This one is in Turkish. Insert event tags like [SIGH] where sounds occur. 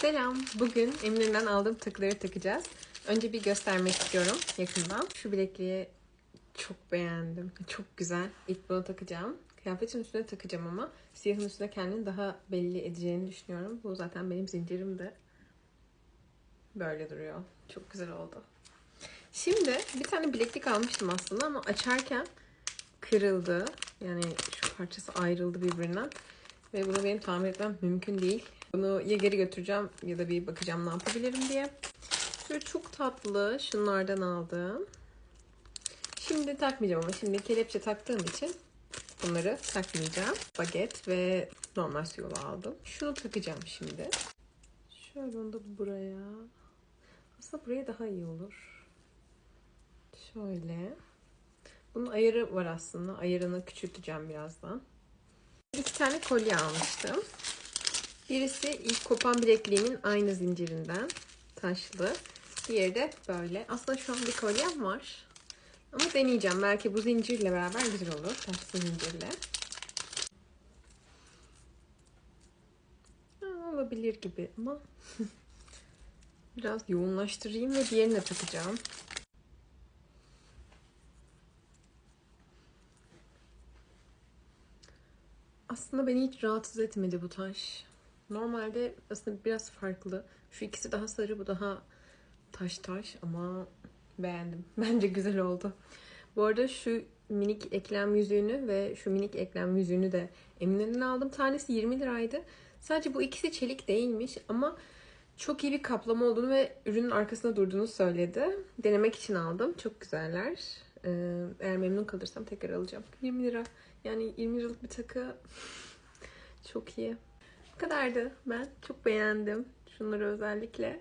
Selam. Bugün Eminönü'nden aldığım takıları takacağız. Önce bir göstermek istiyorum yakından. Şu bilekliği çok beğendim. Çok güzel. İlk bunu takacağım. Kıyafetin üstüne takacağım ama siyahın üstüne kendini daha belli edeceğini düşünüyorum. Bu zaten benim zincirim de böyle duruyor. Çok güzel oldu. Şimdi bir tane bileklik almıştım aslında ama açarken kırıldı. Yani şu parçası ayrıldı birbirinden. Ve bunu benim tamir etmem mümkün değil. Bunu ya geri götüreceğim ya da bir bakacağım ne yapabilirim diye. Şöyle çok tatlı şunlardan aldım. Şimdi takmayacağım ama şimdi kelepçe taktığım için bunları takmayacağım. Baget ve normal su yolu aldım. Şunu takacağım şimdi. Şöyle onu da buraya. Aslında buraya daha iyi olur. Şöyle. Bunun ayarı var aslında. Ayarını küçülteceğim birazdan. Tane kolye almıştım. Birisi ilk kopan bilekliğimin aynı zincirinden. Taşlı. Diğeri de böyle. Aslında şu an bir kolyem var. Ama deneyeceğim. Belki bu zincirle beraber güzel olur. Taşlı zincirle. Ha, olabilir gibi ama [LAUGHS] biraz yoğunlaştırayım ve diğerini de takacağım. Aslında beni hiç rahatsız etmedi bu taş. Normalde aslında biraz farklı. Şu ikisi daha sarı, bu daha taş taş ama beğendim. [LAUGHS] Bence güzel oldu. Bu arada şu minik eklem yüzüğünü ve şu minik eklem yüzüğünü de Eminönü'nden aldım. Tanesi 20 liraydı. Sadece bu ikisi çelik değilmiş ama çok iyi bir kaplama olduğunu ve ürünün arkasında durduğunu söyledi. Denemek için aldım. Çok güzeller. Ee, eğer memnun kalırsam tekrar alacağım. 20 lira. Yani 20 liralık bir takı [LAUGHS] çok iyi. Bu kadardı. Ben çok beğendim. Şunları özellikle.